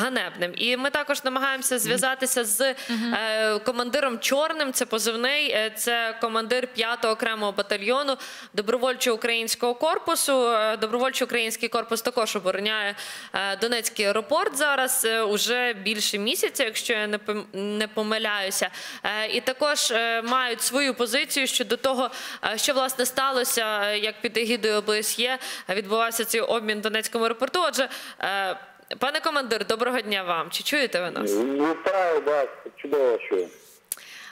ганебним. І ми також намагаємося зв'язатися з е, командиром Чорним. Це позивний, е, це командир 5-го окремого батальйону добровольчого українського корпусу. Е, Добровольчий український корпус також обороняє е, Донецький аеропорт зараз е, уже більше місяця, якщо я не пом- не помиляюся. Е, І також е, мають свою позицію щодо того, е, що власне сталося, е, як під егідою ОБСЄ відбувався цей обмін в Донецькому аеропорту. Отже, е, пане командир, доброго дня вам. Чи чуєте ви нас? Вітаю, да, чудово чую.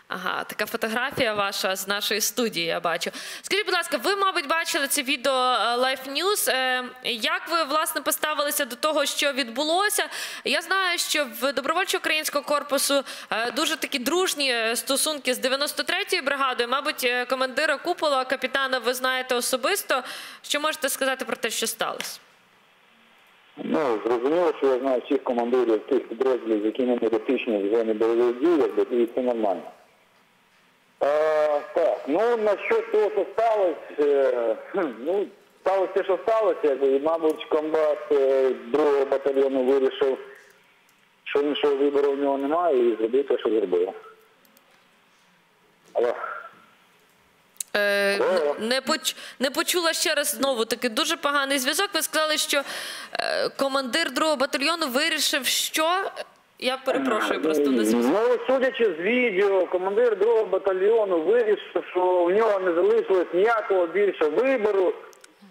Ага, така фотографія ваша з нашої студії. Я бачу. Скажіть, будь ласка, ви, мабуть, бачили це відео е, Life News. Е, Як ви власне поставилися до того, що відбулося? Я знаю, що в добровольчого українського корпусу е, дуже такі дружні стосунки з 93-ю бригадою. Мабуть, командира купола, капітана, ви знаєте особисто. Що можете сказати про те, що сталося? Ну, зрозуміло, що я знаю всіх командирів тих підрозділів, якими ми дотичні в зоні бойових дій, і це нормально. Е, так, ну, на що того, що сталося, е, ну, сталося те, що сталося, якби, і, мабуть, комбат е, другого батальйону вирішив, що іншого вибору в нього немає, і зробив те, що зробив. Але... Е, не, поч... не почула ще раз знову таки дуже поганий зв'язок. Ви сказали, що е, командир другого батальйону вирішив, що. Я перепрошую, просто не зв'язок. Ну, судячи з відео, командир другого батальйону вирішив, що в нього не залишилось ніякого більше вибору,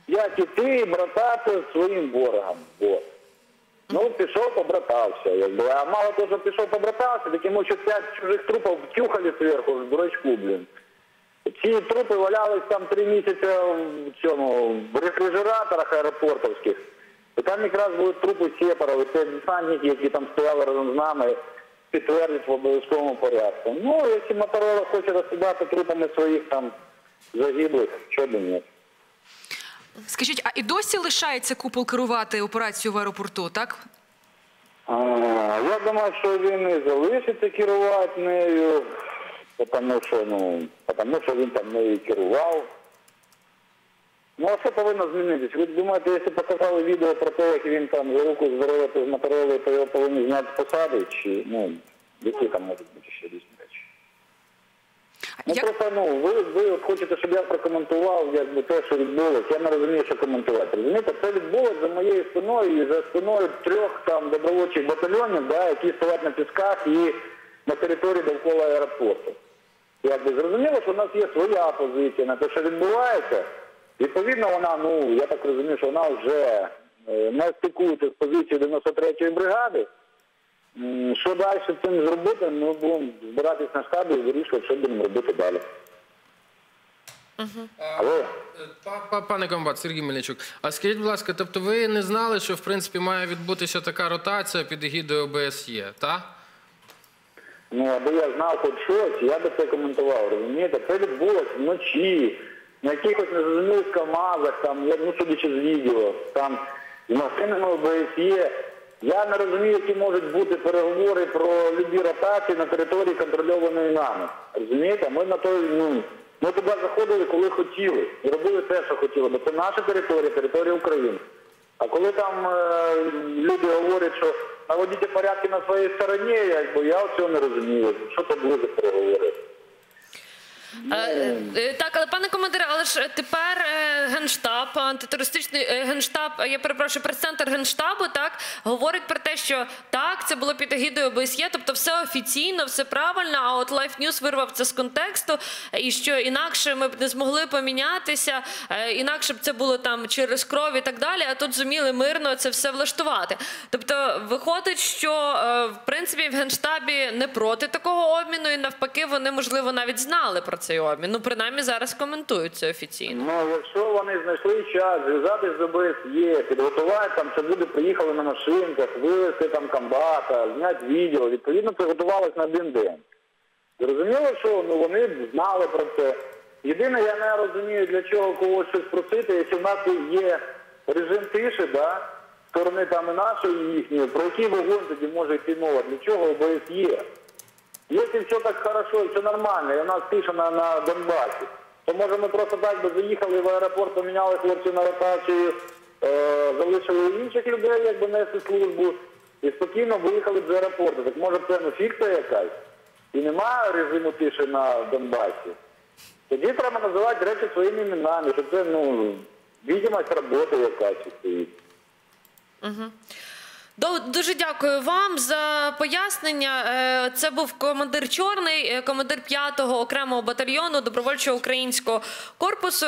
як іти і братати з своїм ворогом. От. Ну, пішов, побратався. Якби. А мало того, що пішов побратався, так йому ще п'ять чужих трупів втюхали зверху в дурачку, блін. Ці трупи валялись там три місяці в цьому в рефрижераторах аеропортовських. І там якраз були трупи сепарів, це десантники, які там стояли разом з нами, підтвердять в обов'язковому порядку. Ну, якщо Моторола хоче розсідати трупами своїх там загиблих, що би ні. Скажіть, а і досі лишається купол керувати операцією в аеропорту, так? А, я думаю, що він і залишиться керувати нею, тому що, ну, тому що він там нею керував. Ну, а що повинно змінитись? Ви думаєте, якщо показали відео про те, як він там за руку здоровити з то його повинні зняти посади, чи, ну, які там можуть бути ще різні речі? Ну, Як... просто, ну, ви, ви хочете, щоб я прокоментував, якби те, що відбулося. Я не розумію, що коментувати. Розумієте, це відбулося за моєю спиною і за спиною трьох там добровольчих батальйонів, да, які стоять на пісках і на території довкола аеропорту. Якби зрозуміло, що в нас є своя позиція на те, що відбувається. Відповідно, вона, ну, я так розумію, що вона вже е, не стикується з позицією 93-ї бригади. Що далі з цим зробити, ми будемо збиратись на штабі і вирішувати, що будемо робити далі. Алло? Па- па- Пане комбат, Сергій Мельничук, а скажіть, будь ласка, тобто ви не знали, що в принципі має відбутися така ротація під егідою ОБСЄ, так? Ну, аби я знав хоч щось, я би це коментував, розумієте? Це відбулося вночі, на якихось незрозумілих КАМАЗах, там, ну, судячи з відео, там, з машинами ОБСЄ. Я не розумію, які можуть бути переговори про любі ротації на території контрольованої нами. Розумієте? Ми на той, ну, ми туди заходили, коли хотіли. І робили те, що хотіли, бо це наша територія, територія України. А коли там е, люди говорять, що наводіть порядки на своїй стороні, якби я цього не розумію. Що там були за? Е, е, Так, але пане командире, але ж тепер е, генштаб, антитерористичний е, генштаб, е, я перепрошую, прес-центр генштабу, так говорить про те, що так, це було під егідою ОБСЄ, тобто все офіційно, все правильно. А от Life News вирвав це з контексту, е, і що інакше ми б не змогли помінятися, е, інакше б це було там через кров і так далі. А тут зуміли мирно це все влаштувати. Тобто, виходить, що е, в принципі в генштабі не проти такого обміну, і навпаки, вони можливо навіть знали про цей обмін. Ну, принаймні зараз коментують це офіційно. Ну, якщо вони знайшли час зв'язатись з ОБСЄ, підготувати там, щоб люди приїхали на машинках, вивезти там комбата, зняти відео, відповідно приготувалось на один день. Зрозуміло, що ну, вони знали про це. Єдине, я не розумію, для чого когось щось просити, якщо в нас є режим тиші, да, сторони там і нашої, і їхньої, про який вогонь тоді може йти мова, для чого ОБСЄ? Якщо все так хорошо і все нормально, і у нас тиша на, на Донбасі, то може ми просто так би заїхали в аеропорт, поміняли хлопців на ротацію, е, залишили інших людей, якби нести службу, і спокійно виїхали б з аеропорту. Так може це ну фікція якась? І немає режиму тиші на Донбасі. Тоді треба називати речі своїми іменами, що це ну відомість роботи якась стоїть. До- Дуже дякую вам за пояснення. Е, Це був командир чорний, е, командир 5-го окремого батальйону добровольчого українського корпусу.